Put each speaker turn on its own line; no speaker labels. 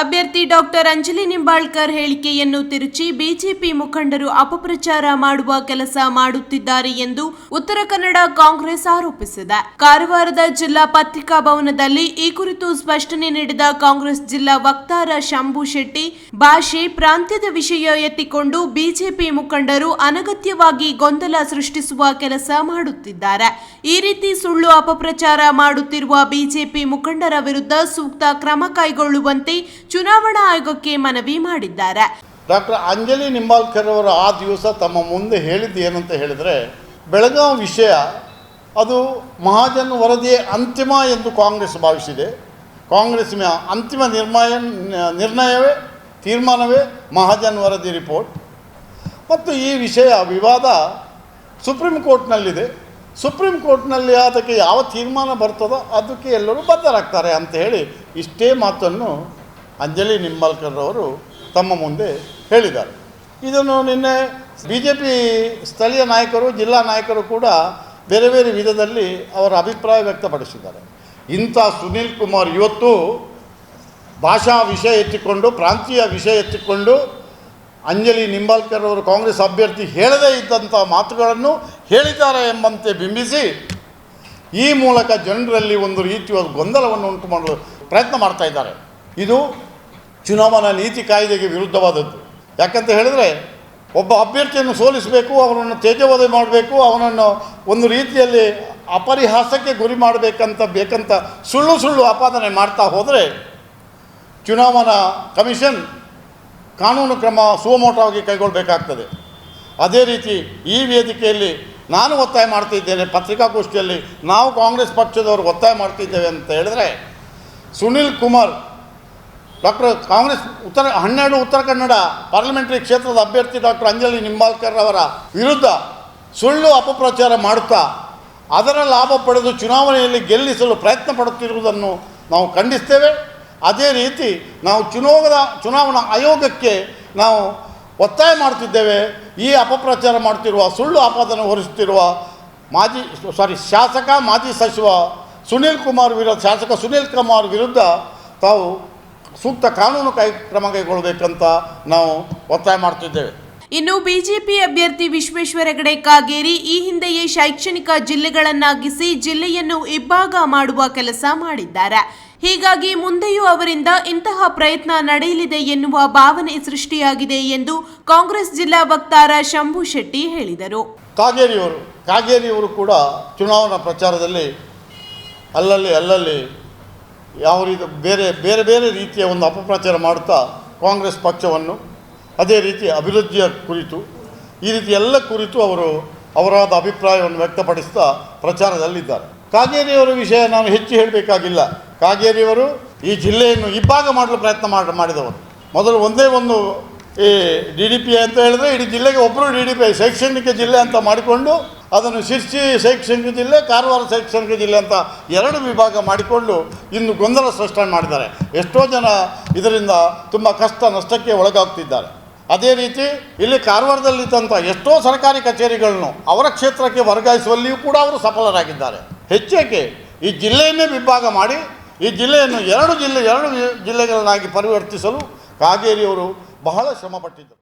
ಅಭ್ಯರ್ಥಿ ಡಾಕ್ಟರ್ ಅಂಜಲಿ ನಿಂಬಾಳ್ಕರ್ ಹೇಳಿಕೆಯನ್ನು ತಿರುಚಿ ಬಿಜೆಪಿ ಮುಖಂಡರು ಅಪಪ್ರಚಾರ ಮಾಡುವ ಕೆಲಸ ಮಾಡುತ್ತಿದ್ದಾರೆ ಎಂದು ಉತ್ತರ ಕನ್ನಡ ಕಾಂಗ್ರೆಸ್ ಆರೋಪಿಸಿದೆ. ಕಾರವಾರದ ಜಿಲ್ಲಾ ಪತ್ರಿಕಾ ಭವನದಲ್ಲಿ ಈ ಕುರಿತು ಸ್ಪಷ್ಟನೆ ನೀಡಿದ ಕಾಂಗ್ರೆಸ್ ಜಿಲ್ಲಾ ವಕ್ತಾರ ಶಂಭು ಶೆಟ್ಟಿ, ಭಾಷೆ ಪ್ರಾಂತ್ಯದ ವಿಷಯ ಎತ್ತಿಕೊಂಡು ಬಿಜೆಪಿ ಮುಖಂಡರು ಅನಗತ್ಯವಾಗಿ ಗೊಂದಲ ಸೃಷ್ಟಿಸುವ ಕೆಲಸ ಮಾಡುತ್ತಿದ್ದಾರೆ. ಈ ರೀತಿ ಸುಳ್ಳು ಅಪಪ್ರಚಾರ ಮಾಡುತ್ತಿರುವ ಬಿಜೆಪಿ ಮುಖಂಡರ ವಿರುದ್ಧ ಸೂಕ್ತ ಕ್ರಮ ಕೈಗೊಳ್ಳುವಂತೆ ಚುನಾವಣಾ ಆಯೋಗಕ್ಕೆ ಮನವಿ ಮಾಡಿದ್ದಾರೆ.
ಡಾಕ್ಟರ್ ಅಂಜಲಿ ನಿಂಬಾಲ್ಕರ್ ಅವರು ಆ ದಿವಸ ತಮ್ಮ ಮುಂದೆ ಹೇಳಿದ್ದು ಏನಂತ ಹೇಳಿದರೆ ಬೆಳಗಾವಿ ವಿಷಯ ಅದು ಮಹಾಜನ್ ವರದಿಯೇ ಅಂತಿಮ ಎಂದು ಕಾಂಗ್ರೆಸ್ ಭಾವಿಸಿದೆ. ಕಾಂಗ್ರೆಸ್ ಅಂತಿಮ ನಿರ್ಮಯ, ನಿರ್ಣಯವೇ, ತೀರ್ಮಾನವೇ ಮಹಾಜನ್ ವರದಿ ರಿಪೋರ್ಟ್. ಮತ್ತು ಈ ವಿಷಯ ವಿವಾದ ಸುಪ್ರೀಂ ಕೋರ್ಟ್ನಲ್ಲಿದೆ. ಸುಪ್ರೀಂ ಕೋರ್ಟ್ನಲ್ಲಿ ಅದಕ್ಕೆ ಯಾವ ತೀರ್ಮಾನ ಬರ್ತದೋ ಅದಕ್ಕೆ ಎಲ್ಲರೂ ಬದ್ಧರಾಗ್ತಾರೆ ಅಂತ ಹೇಳಿ ಇಷ್ಟೇ ಮಾತನ್ನು ಅಂಜಲಿ ನಿಂಬಾಲ್ಕರ್ರವರು ತಮ್ಮ ಮುಂದೆ ಹೇಳಿದ್ದಾರೆ. ಇದನ್ನು ನಿನ್ನೆ ಬಿ ಜೆ ಪಿ ಸ್ಥಳೀಯ ನಾಯಕರು, ಜಿಲ್ಲಾ ನಾಯಕರು ಕೂಡ ಬೇರೆ ಬೇರೆ ವಿಧದಲ್ಲಿ ಅವರ ಅಭಿಪ್ರಾಯ ವ್ಯಕ್ತಪಡಿಸಿದ್ದಾರೆ. ಇಂಥ ಸುನೀಲ್ ಕುಮಾರ್ ಇವತ್ತು ಭಾಷಾ ವಿಷಯ ಎತ್ತಿಕೊಂಡು, ಪ್ರಾಂತೀಯ ವಿಷಯ ಎತ್ತಿಕೊಂಡು ಅಂಜಲಿ ನಿಂಬಾಲ್ಕರ್ ಅವರು ಕಾಂಗ್ರೆಸ್ ಅಭ್ಯರ್ಥಿ ಹೇಳದೇ ಇದ್ದಂಥ ಮಾತುಗಳನ್ನು ಹೇಳಿದ್ದಾರೆ ಎಂಬಂತೆ ಬಿಂಬಿಸಿ, ಈ ಮೂಲಕ ಜನರಲ್ಲಿ ಒಂದು ರೀತಿಯ ಗೊಂದಲವನ್ನು ಉಂಟು ಮಾಡಲು ಪ್ರಯತ್ನ ಮಾಡ್ತಾ ಇದ್ದಾರೆ. ಇದು ಚುನಾವಣಾ ನೀತಿ ಕಾಯ್ದೆಗೆ ವಿರುದ್ಧವಾದದ್ದು. ಯಾಕಂತ ಹೇಳಿದರೆ, ಒಬ್ಬ ಅಭ್ಯರ್ಥಿಯನ್ನು ಸೋಲಿಸಬೇಕು, ಅವನನ್ನು ತೇಜವಧೆ ಮಾಡಬೇಕು, ಅವನನ್ನು ಒಂದು ರೀತಿಯಲ್ಲಿ ಅಪರಿಹಾಸಕ್ಕೆ ಗುರಿ ಮಾಡಬೇಕಂತ, ಬೇಕಂತ ಸುಳ್ಳು ಸುಳ್ಳು ಆಪಾದನೆ ಮಾಡ್ತಾ ಹೋದರೆ, ಚುನಾವಣಾ ಕಮಿಷನ್ ಕಾನೂನು ಕ್ರಮ ಸುವಮೋಟವಾಗಿ ಕೈಗೊಳ್ಳಬೇಕಾಗ್ತದೆ ಅದೇ ರೀತಿ ಈ ವೇದಿಕೆಯಲ್ಲಿ ನಾನು ಒತ್ತಾಯ ಮಾಡ್ತಿದ್ದೇನೆ, ಪತ್ರಿಕಾಗೋಷ್ಠಿಯಲ್ಲಿ ನಾವು ಕಾಂಗ್ರೆಸ್ ಪಕ್ಷದವರು ಒತ್ತಾಯ ಮಾಡ್ತಿದ್ದೇವೆ ಅಂತ ಹೇಳಿದ್ರೆ, ಸುನಿಲ್ ಕುಮಾರ್ ಡಾಕ್ಟರ್, ಕಾಂಗ್ರೆಸ್ ಉತ್ತರ, ಹನ್ನೆರಡು ಉತ್ತರ ಕನ್ನಡ ಪಾರ್ಲಿಮೆಂಟರಿ ಕ್ಷೇತ್ರದ ಅಭ್ಯರ್ಥಿ ಡಾಕ್ಟರ್ ಅಂಜಲಿ ನಿಂಬಾಲ್ಕರ್ ಅವರ ವಿರುದ್ಧ ಸುಳ್ಳು ಅಪಪ್ರಚಾರ ಮಾಡುತ್ತಾ, ಅದರ ಲಾಭ ಪಡೆದು ಚುನಾವಣೆಯಲ್ಲಿ ಗೆಲ್ಲಿಸಲು ಪ್ರಯತ್ನ ಪಡುತ್ತಿರುವುದನ್ನು ನಾವು ಖಂಡಿಸ್ತೇವೆ. ಅದೇ ರೀತಿ ನಾವು ಚುನಾವಣಾ ಚುನಾವಣಾ ಆಯೋಗಕ್ಕೆ ನಾವು ಒತ್ತಾಯ ಮಾಡುತ್ತಿದ್ದೇವೆ. ಈ ಅಪಪ್ರಚಾರ ಮಾಡುತ್ತಿರುವ, ಸುಳ್ಳು ಆಪಾದನೆ ಹೊರಿಸುತ್ತಿರುವ ಮಾಜಿ, ಸಾರಿ, ಶಾಸಕ, ಮಾಜಿ ಸಚಿವ ಸುನೀಲ್ ಕುಮಾರ್ ವಿರುದ್ಧ, ಶಾಸಕ ಸುನೀಲ್ ಕುಮಾರ್ ವಿರುದ್ಧ ತಾವು ಸೂಕ್ತ ಕಾನೂನು ಕೈ ಕ್ರಮ ಕೈಗೊಳ್ಳಬೇಕಂತ ನಾವು ಒತ್ತಾಯ ಮಾಡ್ತಿದ್ದೇವೆ.
ಇನ್ನು ಬಿಜೆಪಿ ಅಭ್ಯರ್ಥಿ ವಿಶ್ವೇಶ್ವರ ಹೆಗಡೆ ಕಾಗೇರಿ ಈ ಹಿಂದೆಯೇ ಶೈಕ್ಷಣಿಕ ಜಿಲ್ಲೆಗಳನ್ನಾಗಿಸಿ ಜಿಲ್ಲೆಯನ್ನು ಇಬ್ಬಾಗ ಮಾಡುವ ಕೆಲಸ ಮಾಡಿದ್ದಾರೆ. ಹೀಗಾಗಿ ಮುಂದೆಯೂ ಅವರಿಂದ ಇಂತಹ ಪ್ರಯತ್ನ ನಡೆಯಲಿದೆ ಎನ್ನುವ ಭಾವನೆ ಸೃಷ್ಟಿಯಾಗಿದೆ ಎಂದು ಕಾಂಗ್ರೆಸ್ ಜಿಲ್ಲಾ ವಕ್ತಾರ ಶಂಭು ಶೆಟ್ಟಿ ಹೇಳಿದರು.
ಕಾಗೇರಿಯವರು ಕಾಗೇರಿಯವರು ಕೂಡ ಚುನಾವಣಾ ಪ್ರಚಾರದಲ್ಲಿ ಅಲ್ಲಲ್ಲಿ ಅಲ್ಲಲ್ಲಿ ಯಾವ ರೀತಿ ಬೇರೆ ಬೇರೆ ಬೇರೆ ರೀತಿಯ ಒಂದು ಅಪಪ್ರಚಾರ ಮಾಡುತ್ತಾ ಕಾಂಗ್ರೆಸ್ ಪಕ್ಷವನ್ನು, ಅದೇ ರೀತಿ ಅಭಿವೃದ್ಧಿಯ ಕುರಿತು, ಈ ರೀತಿ ಎಲ್ಲ ಕುರಿತು ಅವರು ಅವರಾದ ಅಭಿಪ್ರಾಯವನ್ನು ವ್ಯಕ್ತಪಡಿಸ್ತಾ ಪ್ರಚಾರದಲ್ಲಿದ್ದಾರೆ. ಕಾಗೇರಿಯವರ ವಿಷಯ ನಾನು ಹೆಚ್ಚು ಹೇಳಬೇಕಾಗಿಲ್ಲ. ಕಾಗೇರಿಯವರು ಈ ಜಿಲ್ಲೆಯನ್ನು ಇಬ್ಬಾಗ ಮಾಡಲು ಪ್ರಯತ್ನ ಮಾಡಿ, ಮಾಡಿದವರು. ಮೊದಲು ಒಂದೇ ಒಂದು ಈ ಡಿ ಡಿ ಪಿ ಅಂತ ಹೇಳಿದ್ರೆ ಇಡೀ ಜಿಲ್ಲೆಗೆ ಒಬ್ಬರು ಡಿ ಡಿ ಪಿ ಶೈಕ್ಷಣಿಕ ಜಿಲ್ಲೆ ಅಂತ ಮಾಡಿಕೊಂಡು ಅದನ್ನು ಶಿರ್ಸಿ ಶೈಕ್ಷಣಿಕ ಜಿಲ್ಲೆ, ಕಾರವಾರ ಶೈಕ್ಷಣಿಕ ಜಿಲ್ಲೆ ಅಂತ ಎರಡು ವಿಭಾಗ ಮಾಡಿಕೊಂಡು ಇನ್ನು ಗೊಂದಲ ಸೃಷ್ಟಿ ಮಾಡಿದ್ದಾರೆ. ಎಷ್ಟೋ ಜನ ಇದರಿಂದ ತುಂಬ ಕಷ್ಟ ನಷ್ಟಕ್ಕೆ ಒಳಗಾಗ್ತಿದ್ದಾರೆ. ಅದೇ ರೀತಿ ಇಲ್ಲಿ ಕಾರವಾರದಲ್ಲಿದ್ದಂಥ ಎಷ್ಟೋ ಸರ್ಕಾರಿ ಕಚೇರಿಗಳನ್ನು ಅವರ ಕ್ಷೇತ್ರಕ್ಕೆ ವರ್ಗಾಯಿಸುವಲ್ಲಿಯೂ ಕೂಡ ಅವರು ಸಫಲರಾಗಿದ್ದಾರೆ. ಹೆಚ್ಚೇಕೆ ಈ ಜಿಲ್ಲೆಯನ್ನೇ ವಿಭಾಗ ಮಾಡಿ, ಈ ಜಿಲ್ಲೆಯನ್ನು ಎರಡು ಜಿಲ್ಲೆ, ಎರಡು ಜಿಲ್ಲೆಗಳನ್ನಾಗಿ ಪರಿವರ್ತಿಸಲು ಕಾಗೇರಿಯವರು ಬಹಳ ಶ್ರಮಪಟ್ಟಿದ್ದರು.